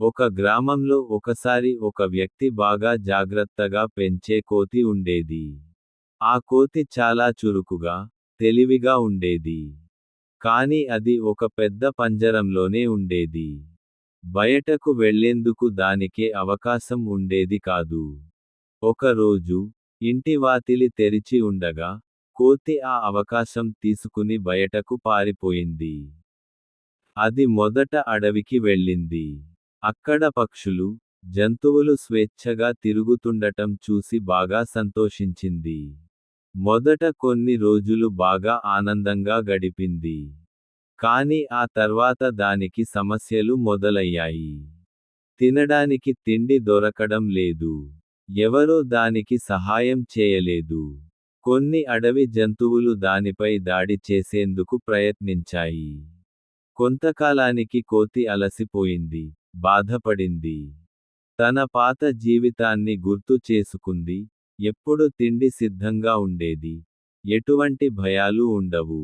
ఒక గ్రామంలో ఒకసారి ఒక వ్యక్తి బాగా జాగ్రత్తగా పెంచే కోతి ఉండేది. ఆ కోతి చాలా చురుకుగా, తెలివిగా ఉండేది. కాని అది ఒక పెద్ద పంజరంలోనే ఉండేది. బయటకు వెళ్ళేందుకు దానికే అవకాశం ఉండేది కాదు. ఒక రోజు, ఇంటి వాతిలి తెరిచి ఉండగా, కోతి ఆ అవకాశం తీసుకుని బయటకు పారిపోయింది. అది మొదట అడవికి వెళ్ళింది. అక్కడ పక్షులు, జంతువులు స్వేచ్ఛగా తిరుగుతుండటం చూసి బాగా సంతోషించింది. మొదట కొన్ని రోజులు బాగా ఆనందంగా గడిపింది. కాని ఆ తర్వాత దానికి సమస్యలు మొదలయ్యాయి. తినడానికి తిండి దొరకడం లేదు. ఎవరో దానికి సహాయం చేయలేదు. కొన్ని అడవి జంతువులు దానిపై దాడి చేసేందుకు ప్రయత్నించాయి. కొంతకాలానికి కోతి అలసిపోయింది, బాధపడింది. తన పాత జీవితాన్ని గుర్తు చేసుకుంది, ఎప్పుడు తిండి సిద్ధంగా ఉండేది. ఎటువంటి భయాలు ఉండవు.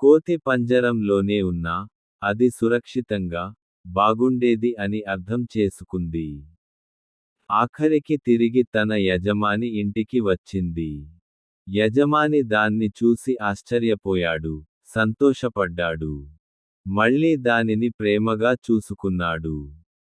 కోతి పంజరంలోనే ఉన్నా, అది సురక్షితంగా, బాగుండేది అని అర్థం చేసుకుంది. ఆఖరికి తిరిగి తన యజమాని ఇంటికి వచ్చింది. యజమాని దాన్ని చూసి ఆశ్చర్యపోయాడు, సంతోషపడ్డాడు. మళ్ళీ దానిని ప్రేమగా చూసుకున్నాడు.